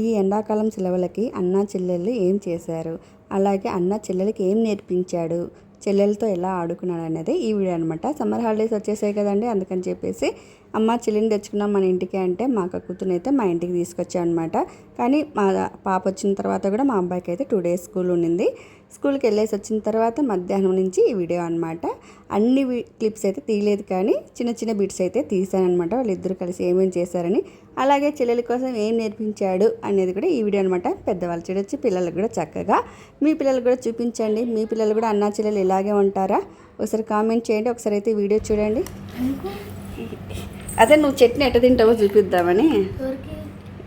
ఈ ఎండాకాలం సెలవులకి అన్న చెల్లెళ్ళు ఏం చేశారు? అలాగే అన్న చెల్లెలకి ఏం నేర్పించాడు? చెల్లెలతో ఎలా ఆడుకున్నాడు అనేది ఈ వీడియో అనమాట సమ్మర్ హాలిడేస్ వచ్చేసాయి కదండి అందుకని చెప్పేసి అమ్మ చెల్లిని తెచ్చుకున్నాం మన ఇంటికి అంటే మా అక్క కూతురుని అయితే మా ఇంటికి తీసుకొచ్చా అనమాట కానీ మా పాప వచ్చిన తర్వాత కూడా మా అబ్బాయికి అయితే టూ డేస్ స్కూల్ ఉండింది. స్కూల్కి వెళ్ళేసి వచ్చిన తర్వాత మధ్యాహ్నం నుంచి ఈ వీడియో అనమాట అన్ని క్లిప్స్ అయితే తీయలేదు కానీ చిన్న చిన్న బిట్స్ అయితే తీశానమాట వాళ్ళిద్దరూ కలిసి ఏమేమి చేశారని. అలాగే చెల్లెల కోసం ఏం నేర్పించాడు అనేది కూడా ఈ వీడియో అనమాట పెద్దవాళ్ళు చూడొచ్చు పిల్లలకు కూడా చక్కగా. మీ పిల్లలు కూడా చూపించండి. మీ పిల్లలు కూడా అన్నా చెల్లెలు ఇలాగే ఉంటారా? ఒకసారి కామెంట్ చేయండి. ఒకసారి అయితే వీడియో చూడండి. అదే నువ్వు చట్నీ ఎట్ట తింటావో చూపిద్దామని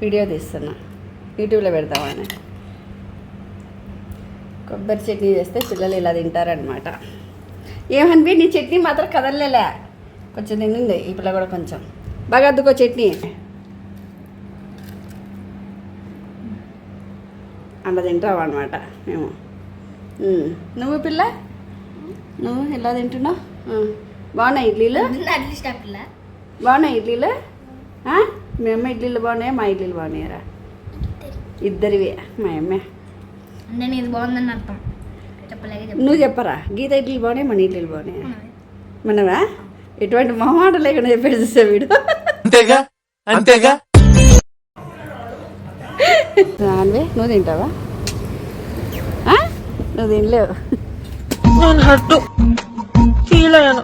వీడియో తీస్తున్నా. యూట్యూబ్లో పెడదామని కొబ్బరి చట్నీ చేస్తే పిల్లలు ఇలా తింటారనమాట ఏమనిపి నీ చట్నీ మాత్రం కదలలేలే. కొంచెం తిన్నింది ఈ పిల్ల కూడా కొంచెం. బాగా అద్దుకో చట్నీ. అలా తింటావు అనమాట మేము. నువ్వు పిల్ల? నువ్వు ఎలా తింటున్నావు. బాగున్నాయి ఇడ్లీలు? అట్లీస్ట్ ఆ పిల్ల. బాగున్నాయి ఇడ్లీలు? మీ అమ్మ ఇడ్లీలు బాగున్నాయా? మా ఇడ్లీలు బాగున్నాయరా? ఇద్దరివి. మా అమ్మ. నేను ఇది బాగుందని అర్థం. చెప్పలేక చెప్పు నువ్వు చెప్పరా? గీత ఇడ్లీలు బాగున్నాయి? మన ఇడ్లీలు బాగున్నాయా? మనవా. ఎటువంటి మొహమాట లేకుండా చెప్పేసి చూసా వీడు? అంతేగా? అంతేగా? నాన్వే నువ్వు తింటావా? నువ్వు తినలేవు. నేను హట్టు. ఫీల్ అయ్యాను.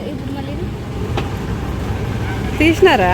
తీసినారా?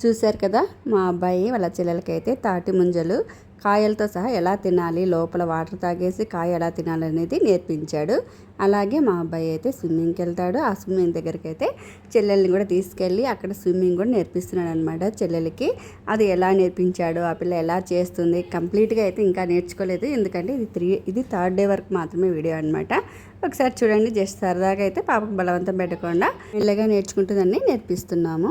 చూశారు కదా మా అబ్బాయి వాళ్ళ చెల్లెలకైతే తాటి ముంజలు కాయలతో సహా ఎలా తినాలి లోపల వాటర్ తాగేసి కాయ ఎలా తినాలి అనేది నేర్పించాడు. అలాగే మా అబ్బాయి అయితే స్విమ్మింగ్కి వెళ్తాడు. ఆ స్విమ్మింగ్ దగ్గరికి అయితే చెల్లెల్ని కూడా తీసుకెళ్ళి అక్కడ స్విమ్మింగ్ కూడా నేర్పిస్తున్నాడు అనమాట చెల్లెలకి. అది ఎలా నేర్పించాడు ఆ పిల్ల ఎలా చేస్తుంది కంప్లీట్గా అయితే ఇంకా నేర్చుకోలేదు. ఎందుకంటే ఇది త్రీ ఇది థర్డ్ డే వరకు మాత్రమే వీడియో అనమాట ఒకసారి చూడండి జస్ట్ సరదాగా అయితే పాపకు బలవంతం పెట్టకుండా మెల్లగా నేర్చుకుంటుందని నేర్పిస్తున్నాము.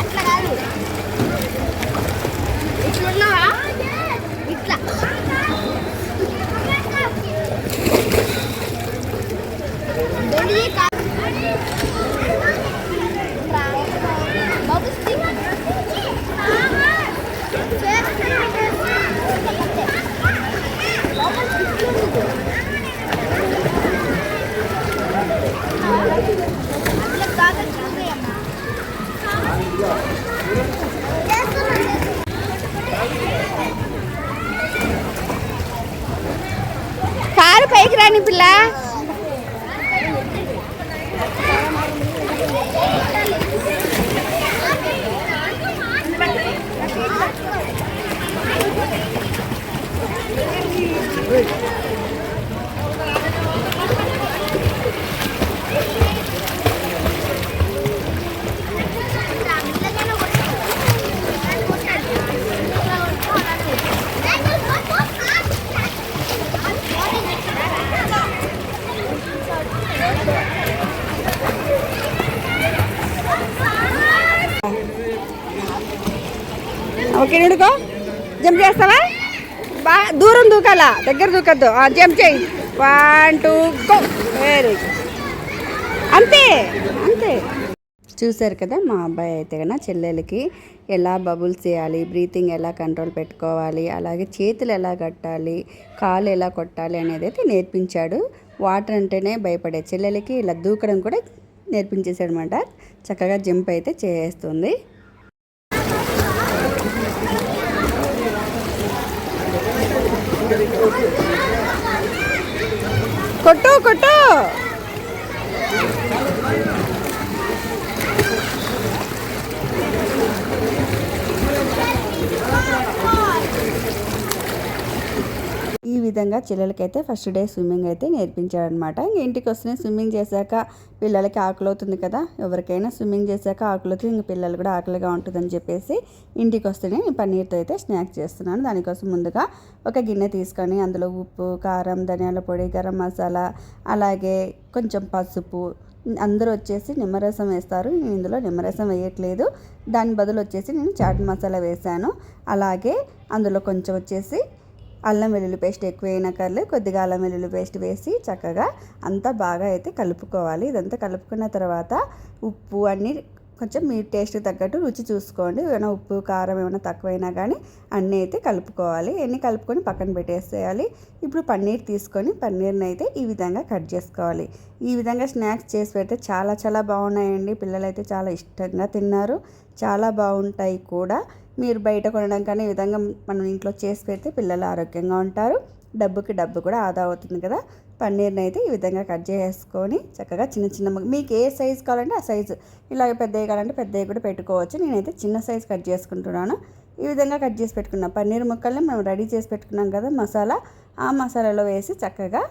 అట్లా కాదు ఇట్లున్నావా ఇట్లా దొండి కాదు బాబు స్టిక్ అట్లా కాదు చూసేయమ్మా కారు పైకి రాని పిల్ల ఓకే నుడుకో. జంప్ చేస్తావా? బాగా దూరం దూకాలా? దగ్గర దూకద్దు. జంప్ చేయి. వన్ టూ గో వెరీ అంతే అంతే. చూశారు కదా మా అబ్బాయి అయితే కన్నా చెల్లెలకి ఎలా బబుల్స్ చేయాలి బ్రీతింగ్ ఎలా కంట్రోల్ పెట్టుకోవాలి అలాగే చేతులు ఎలా కట్టాలి కాలు ఎలా కొట్టాలి అనేది అయితే నేర్పించాడు. వాటర్ అంటేనే భయపడే. చెల్లెలకి ఇలా దూకడం కూడా నేర్పించేసాడు అనమాట చక్కగా జంప్ అయితే చేస్తుంది. ಕೊಟ್ಟು ಕೊಟ್ಟು విధంగా చిల్లలకైతే ఫస్ట్ డే స్విమ్మింగ్ అయితే నేర్పించాడనమాట ఇంక ఇంటికి వస్తేనే స్విమ్మింగ్ చేశాక పిల్లలకి ఆకలి అవుతుంది కదా ఎవరికైనా స్విమ్మింగ్ చేశాక ఆకలి అవుతుంది ఇంక పిల్లలు కూడా ఆకలిగా ఉంటుందని చెప్పేసి ఇంటికి వస్తేనే నేను పన్నీర్తో అయితే స్నాక్స్ చేస్తున్నాను. దానికోసం ముందుగా ఒక గిన్నె తీసుకొని అందులో ఉప్పు కారం ధనియాల పొడి గరం మసాలా అలాగే కొంచెం పసుపు అందరూ వచ్చేసి నిమ్మరసం వేస్తారు. నేను ఇందులో నిమ్మరసం వేయట్లేదు. దాని బదులు వచ్చేసి నేను చాట్ మసాలా వేశాను. అలాగే అందులో కొంచెం వచ్చేసి అల్లం వెల్లుల్లి పేస్ట్ ఎక్కువ అయినా కొద్దిగా అల్లం వెల్లుల్లి పేస్ట్ వేసి చక్కగా అంతా బాగా అయితే కలుపుకోవాలి. ఇదంతా కలుపుకున్న తర్వాత ఉప్పు అన్నీ కొంచెం మీ టేస్ట్ తగ్గట్టు రుచి చూసుకోండి. ఏమైనా ఉప్పు కారం ఏమైనా తక్కువైనా కానీ అన్నీ అయితే కలుపుకోవాలి. అన్నీ కలుపుకొని పక్కన పెట్టేసేయాలి. ఇప్పుడు పన్నీర్ తీసుకొని పన్నీర్ని అయితే ఈ విధంగా కట్ చేసుకోవాలి. ఈ విధంగా స్నాక్స్ చేసి పెడితే చాలా చాలా బాగున్నాయండి. పిల్లలైతే చాలా ఇష్టంగా తిన్నారు. చాలా బాగుంటాయి కూడా. మీరు బయట కొనడం కానీ ఈ విధంగా మనం ఇంట్లో చేసి పెడితే పిల్లలు ఆరోగ్యంగా ఉంటారు. డబ్బుకి డబ్బు కూడా ఆదా అవుతుంది కదా. పన్నీర్ని అయితే ఈ విధంగా కట్ చేసుకొని చక్కగా చిన్న చిన్న మీకు ఏ సైజు కావాలంటే ఆ సైజు. ఇలాగ పెద్దవి కావాలంటే పెద్దవి కూడా పెట్టుకోవచ్చు. నేనైతే చిన్న సైజు కట్ చేసుకుంటున్నాను. ఈ విధంగా కట్ చేసి పెట్టుకున్నాం పన్నీర్ ముక్కల్ని మనం రెడీ చేసి పెట్టుకున్నాం కదా మసాలా. ఆ మసాలాలో వేసి చక్కగా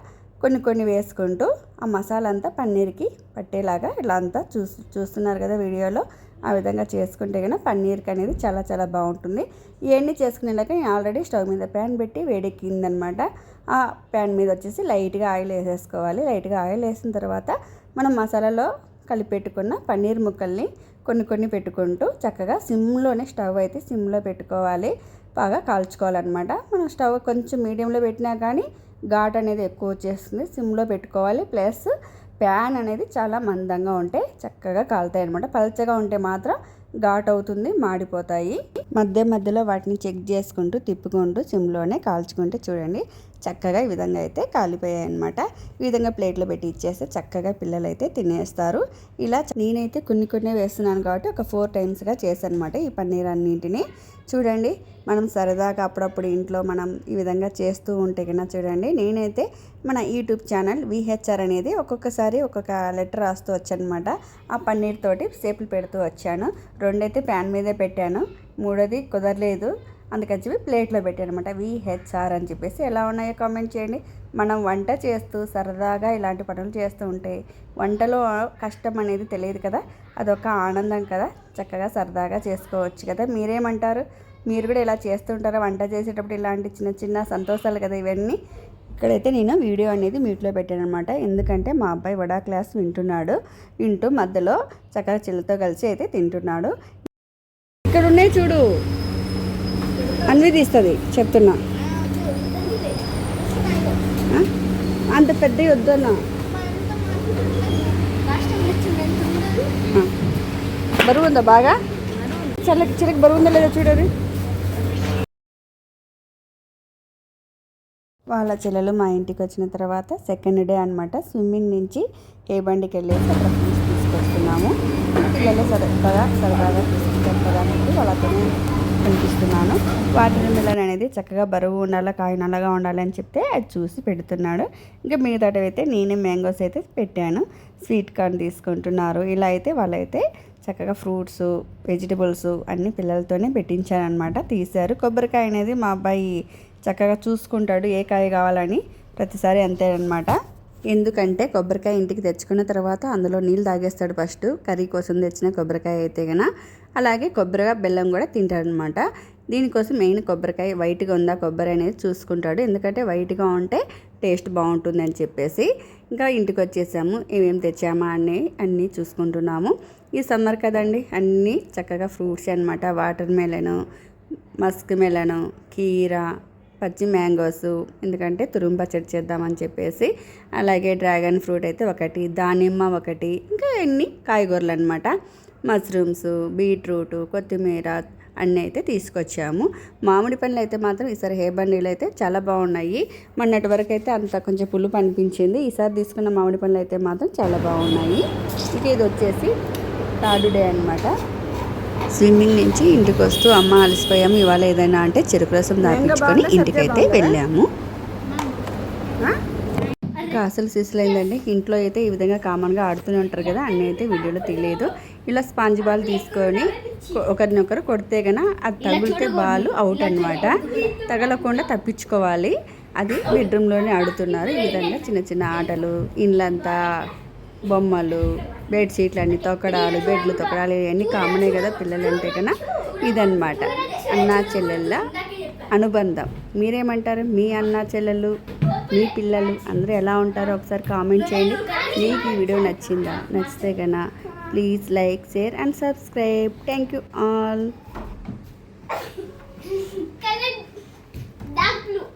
కొన్ని కొన్ని వేసుకుంటూ ఆ మసాలా అంతా పన్నీర్కి పట్టేలాగా ఇలా అంతా చూస్తు చూస్తున్నారు కదా వీడియోలో. ఆ విధంగా చేసుకుంటే కనుక పన్నీర్కి అనేది చాలా చాలా బాగుంటుంది. ఇవన్నీ చేసుకునేలాగా నేను ఆల్రెడీ స్టవ్ మీద ప్యాన్ పెట్టి వేడెక్కిందనమాట. ఆ ప్యాన్ మీద వచ్చేసి లైట్గా ఆయిల్ వేసేసుకోవాలి. లైట్గా ఆయిల్ వేసిన తర్వాత మనం మసాలాలో కలిపెట్టుకున్న పన్నీర్ ముక్కల్ని కొన్ని కొన్ని పెట్టుకుంటూ చక్కగా సిమ్లోనే స్టవ్ అయితే సిమ్లో పెట్టుకోవాలి. బాగా కాల్చుకోవాలన్నమాట మనం స్టవ్ కొంచెం మీడియంలో పెట్టినా కానీ ఘాట్ అనేది ఎక్కువ వచ్చేస్తుంది. సిమ్లో పెట్టుకోవాలి. ప్లస్ ప్యాన్ అనేది చాలా మందంగా ఉంటే చక్కగా కాలుతాయి అనమాట పలచగా ఉంటే మాత్రం ఘాట్ అవుతుంది మాడిపోతాయి. మధ్య మధ్యలో వాటిని చెక్ చేసుకుంటూ తిప్పుకుంటూ సిమ్లోనే కాల్చుకుంటే చూడండి చక్కగా ఈ విధంగా అయితే కాలిపోయాయి అనమాట ఈ విధంగా ప్లేట్లో పెట్టి ఇచ్చేస్తే చక్కగా పిల్లలు అయితే తినేస్తారు. ఇలా నేనైతే కొన్ని కొన్ని వేస్తున్నాను కాబట్టి ఒక ఫోర్ టైమ్స్గా చేశాను అనమాట ఈ పన్నీర్ అన్నింటినీ చూడండి మనం సరదాగా అప్పుడప్పుడు ఇంట్లో మనం ఈ విధంగా చేస్తూ ఉంటే కన్నా చూడండి నేనైతే మన యూట్యూబ్ ఛానల్ విహెచ్ఆర్ అనేది ఒక్కొక్కసారి ఒక్కొక్క లెటర్ రాస్తూ వచ్చానమాట ఆ పన్నీర్ తోటి సేపులు పెడుతూ వచ్చాను. రెండైతే ప్యాన్ మీదే పెట్టాను. మూడోది కుదరలేదు. అందుకని చెప్పి ప్లేట్లో పెట్టాను అనమాట విహెచ్ఆర్ అని చెప్పేసి ఎలా ఉన్నాయో కామెంట్ చేయండి. మనం వంట చేస్తూ సరదాగా ఇలాంటి పనులు చేస్తూ ఉంటే వంటలో కష్టం అనేది తెలియదు కదా. అదొక ఆనందం కదా. చక్కగా సరదాగా చేసుకోవచ్చు కదా. మీరేమంటారు? మీరు కూడా ఇలా చేస్తుంటారా వంట చేసేటప్పుడు ఇలాంటి చిన్న చిన్న సంతోషాలు కదా ఇవన్నీ. ఇక్కడైతే నేను వీడియో అనేది మ్యూట్లో పెట్టాను అనమాట ఎందుకంటే మా అబ్బాయి వడా క్లాస్ వింటున్నాడు. వింటూ మధ్యలో చక్కగా చిల్లతో కలిసి అయితే తింటున్నాడు. ఇక్కడ ఉన్నాయి చూడు. అన్వి తీస్తుంది చెప్తున్నా. అంత పెద్ద వద్దన్నా బరువుందా బరువు ఉందా బాగా? చల్లకి చిలకి బరువు ఉందా లేదా చూడరు వాళ్ళ చెల్లెలు మా ఇంటికి వచ్చిన తర్వాత సెకండ్ డే అనమాట స్విమ్మింగ్ నుంచి ఏ బండికి వెళ్ళేసి అక్కడ తీసుకొస్తున్నాము. పిల్లలు సరదాగా సరదాగా తీసుకెళ్తారనేది వాళ్ళతో కనిపిస్తున్నాను. వాటర్ మిలన్ అనేది చక్కగా బరువు ఉండాలా కాయ నల్లగా ఉండాలి అని చెప్తే అది చూసి పెడుతున్నాడు. ఇంకా మిగతాటవి అయితే నేనే మ్యాంగోస్ అయితే పెట్టాను. స్వీట్ కార్న్ తీసుకుంటున్నారు. ఇలా అయితే వాళ్ళైతే చక్కగా ఫ్రూట్స్ వెజిటబుల్స్ అన్ని పిల్లలతోనే పెట్టించారనమాట తీశారు. కొబ్బరికాయ అనేది మా అబ్బాయి చక్కగా చూసుకుంటాడు. ఏ కాయ కావాలని ప్రతిసారి అంతే అనమాట ఎందుకంటే కొబ్బరికాయ ఇంటికి తెచ్చుకున్న తర్వాత అందులో నీళ్ళు తాగేస్తాడు ఫస్ట్. కర్రీ కోసం తెచ్చిన కొబ్బరికాయ అయితే గన. అలాగే కొబ్బరిగా బెల్లం కూడా తింటాడనమాట దీనికోసం మెయిన్ కొబ్బరికాయ వైట్గా ఉందా? కొబ్బరి అనేది చూసుకుంటాడు. ఎందుకంటే వైట్గా ఉంటే టేస్ట్ బాగుంటుంది అని చెప్పేసి ఇంకా ఇంటికి వచ్చేసాము. ఏమేమి తెచ్చామా అని అన్నీ చూసుకుంటున్నాము. ఈ సమ్మర్ కదండి అన్నీ చక్కగా ఫ్రూట్స్ అనమాట వాటర్ మెలను మస్క్ మెలను కీరా పచ్చి మ్యాంగోస్ ఎందుకంటే తురుము పచ్చడి చేద్దామని చెప్పేసి అలాగే డ్రాగన్ ఫ్రూట్ అయితే ఒకటి దానిమ్మ ఒకటి ఇంకా ఎన్ని కాయగూరలు అనమాట మష్రూమ్స్ బీట్రూట్ కొత్తిమీర అన్నీ అయితే తీసుకొచ్చాము. మామిడి పండ్లు అయితే మాత్రం ఈసారి హే బండిలు అయితే చాలా బాగున్నాయి. మొన్నటి వరకు అయితే అంత కొంచెం పులుపు అనిపించింది. ఈసారి తీసుకున్న మామిడి పండ్లు అయితే మాత్రం చాలా బాగున్నాయి. ఇక ఇది వచ్చేసి థర్డ్ డే అనమాట స్విమ్మింగ్ నుంచి ఇంటికి వస్తూ అమ్మ అలసిపోయాము. ఇవాళ ఏదైనా అంటే చెరుకు రసం దాపించుకొని ఇంటికైతే వెళ్ళాము. ఇంకా అసలు సిసులైందండి. ఇంట్లో అయితే ఈ విధంగా కామన్గా ఆడుతూనే ఉంటారు కదా. అన్నీ అయితే వీడియోలో తీయలేదు ఇలా స్పాంజ్ బాల్ తీసుకొని ఒకరినొకరు కొడితే గన అది తగిలితే బాల్ అవుట్ అనమాట తగలకుండా తప్పించుకోవాలి. అది బెడ్రూమ్లోనే ఆడుతున్నారు. ఈ విధంగా చిన్న చిన్న ఆటలు ఇండ్లంతా బొమ్మలు బెడ్షీట్లు అన్ని తొక్కడాలు బెడ్లు తొక్కడాలు ఇవన్నీ కామనే కదా పిల్లలంటే కన్నా ఇదన్నమాట. అన్నా చెల్లెళ్ళ అనుబంధం. మీరేమంటారు? మీ అన్నా చెల్లెళ్ళు మీ పిల్లలు అందరూ ఎలా ఉంటారో ఒకసారి కామెంట్ చేయండి. మీకు ఈ వీడియో నచ్చిందా? నచ్చితే కన్నా Please like, share and subscribe. Thank you all. Dark blue.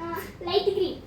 Uh, light green.